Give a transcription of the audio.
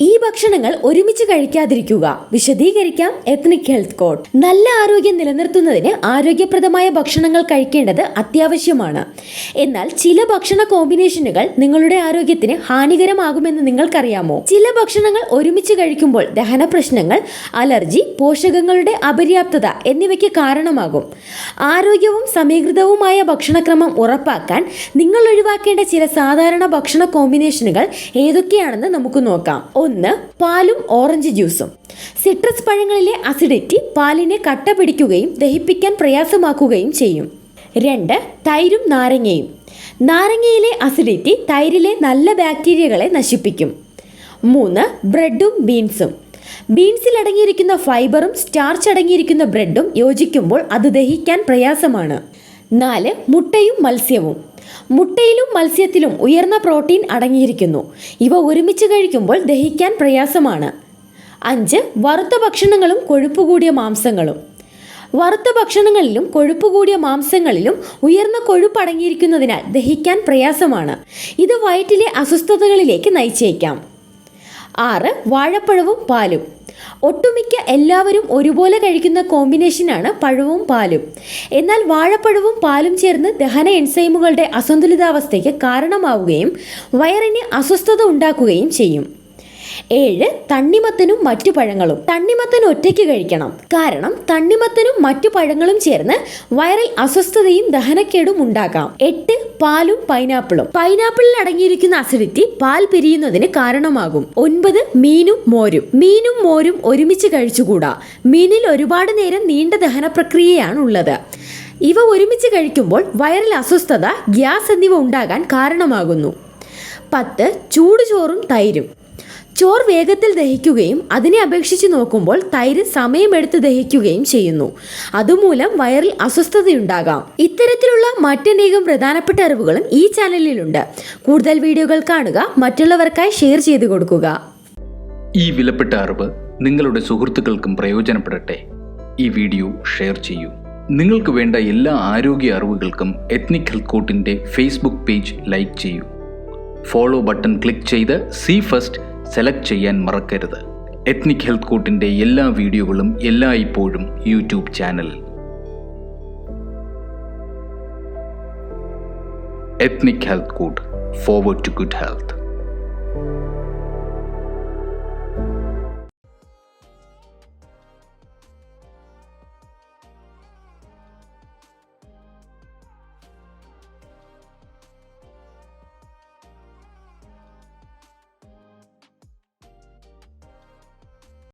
ഈ ഭക്ഷണങ്ങൾ ഒരുമിച്ച് കഴിക്കാതിരിക്കുക. വിശദീകരിക്കാം എത്നിക് ഹെൽത്ത് കോഡ് നല്ല ആരോഗ്യം നിലനിർത്തുന്നതിന് ആരോഗ്യപ്രദമായ ഭക്ഷണങ്ങൾ കഴിക്കേണ്ടത് അത്യാവശ്യമാണ്. എന്നാൽ ചില ഭക്ഷണ കോമ്പിനേഷനുകൾ നിങ്ങളുടെ ആരോഗ്യത്തിന് ഹാനികരമാകുമെന്ന് നിങ്ങൾക്കറിയാമോ? ചില ഭക്ഷണങ്ങൾ ഒരുമിച്ച് കഴിക്കുമ്പോൾ ദഹന പ്രശ്നങ്ങൾ അലർജി പോഷകങ്ങളുടെ അപര്യാപ്തത എന്നിവയ്ക്ക് കാരണമാകും. ആരോഗ്യവും സമീകൃതവുമായ ഭക്ഷണക്രമം ഉറപ്പാക്കാൻ നിങ്ങൾ ഒഴിവാക്കേണ്ട ചില സാധാരണ ഭക്ഷണ കോമ്പിനേഷനുകൾ ഏതൊക്കെയാണെന്ന് നമുക്ക് നോക്കാം. ഒന്ന് പാലും ഓറഞ്ച് ജ്യൂസും. സിട്രസ് പഴങ്ങളിലെ അസിഡിറ്റി പാലിനെ കട്ട പിടിക്കുകയും ദഹിപ്പിക്കാൻ പ്രയാസമാക്കുകയും ചെയ്യും. രണ്ട് തൈരും നാരങ്ങയും. നാരങ്ങയിലെ അസിഡിറ്റി തൈരിലെ നല്ല ബാക്ടീരിയകളെ നശിപ്പിക്കും. മൂന്ന് ബ്രെഡും ബീൻസും. ബീൻസിൽ അടങ്ങിയിരിക്കുന്ന ഫൈബറും സ്റ്റാർച്ച് അടങ്ങിയിരിക്കുന്ന ബ്രെഡും യോജിക്കുമ്പോൾ അത് ദഹിക്കാൻ പ്രയാസമാണ്. നാല് മുട്ടയും മത്സ്യവും. മുട്ടയിലും മത്സ്യത്തിലും ഉയർന്ന പ്രോട്ടീൻ അടങ്ങിയിരിക്കുന്നു. ഇവ ഒരുമിച്ച് കഴിക്കുമ്പോൾ ദഹിക്കാൻ പ്രയാസമാണ്. അഞ്ച് വറുത്ത ഭക്ഷണങ്ങളും കൊഴുപ്പ് കൂടിയ മാംസങ്ങളും. വറുത്ത ഭക്ഷണങ്ങളിലും കൊഴുപ്പ് കൂടിയ മാംസങ്ങളിലും ഉയർന്ന കൊഴുപ്പ് അടങ്ങിയിരിക്കുന്നതിനാൽ ദഹിക്കാൻ പ്രയാസമാണ്. ഇത് വയറ്റിലെ അസ്വസ്ഥതകളിലേക്ക് നയിച്ചേക്കാം. ആറ് വാഴപ്പഴവും പാലും. ഒട്ടുമിക്ക എല്ലാവരും ഒരുപോലെ കഴിക്കുന്ന കോമ്പിനേഷനാണ് പഴവും പാലും. എന്നാൽ വാഴപ്പഴവും പാലും ചേർന്ന് ദഹന എൻസൈമുകളുടെ അസന്തുലിതാവസ്ഥയ്ക്ക് കാരണമാവുകയും വയറിന് അസ്വസ്ഥത ഉണ്ടാക്കുകയും ചെയ്യും. ഏഴ് തണ്ണിമത്തനും മറ്റു പഴങ്ങളും. തണ്ണിമത്തൻ ഒറ്റയ്ക്ക് കഴിക്കണം. കാരണം തണ്ണിമത്തനും മറ്റു പഴങ്ങളും ചേർന്ന് വയറിൽ അസ്വസ്ഥതയും ദഹനക്കേടും ഉണ്ടാക്കാം. എട്ട് പാലും പൈനാപ്പിളും. പൈനാപ്പിളിൽ അടങ്ങിയിരിക്കുന്ന അസിഡിറ്റി പാൽ പിരിയുന്നതിന് കാരണമാകും. ഒൻപത് മീനും മോരും. മീനും മോരും ഒരുമിച്ച് കഴിച്ചുകൂടാ. മീനിൽ ഒരുപാട് നേരം നീണ്ട ദഹന പ്രക്രിയയാണ് ഉള്ളത് ഇവ ഒരുമിച്ച് കഴിക്കുമ്പോൾ വയറിൽ അസ്വസ്ഥത ഗ്യാസ് എന്നിവ ഉണ്ടാകാൻ കാരണമാകുന്നു. പത്ത് ചൂടുചോറും തൈരും. ചോർ വേഗത്തിൽ ദഹിക്കുകയും അതിനെ അപേക്ഷിച്ച് നോക്കുമ്പോൾ തൈര് സമയമെടുത്ത് ദഹിക്കുകയും ചെയ്യുന്നു. അതുമൂലം വയറിൽ അസ്വസ്ഥതയുണ്ടാകാം. ഇത്തരത്തിലുള്ള മറ്റനേകം പ്രധാനപ്പെട്ട അറിവുകളും ഈ ചാനലിലുണ്ട്. കൂടുതൽ വീഡിയോകൾ കാണുക മറ്റുള്ളവർക്കായി ഷെയർ ചെയ്തു കൊടുക്കുക. ഈ വിലപ്പെട്ട അറിവ് നിങ്ങളുടെ സുഹൃത്തുക്കൾക്കും പ്രയോജനപ്പെടട്ടെ. ഈ വീഡിയോ ഷെയർ ചെയ്യൂ. നിങ്ങൾക്ക് വേണ്ട എല്ലാ ആരോഗ്യ അറിവുകൾക്കും എത്നിക് ഹെൽത്ത് കോട്ടിന്റെ ഫേസ്ബുക്ക് പേജ് ലൈക്ക് ചെയ്യൂ. ഫോളോ ബട്ടൺ ക്ലിക്ക് ചെയ്ത് സി ഫസ്റ്റ് സെലക്ട് ചെയ്യാൻ മറക്കരുത്. എത്നിക് ഹെൽത്ത് കോട്ടിന്റെ എല്ലാ വീഡിയോകളും എല്ലാ ഇപ്പോഴും യൂട്യൂബ് ചാനലിൽ ethnic health court forward to good health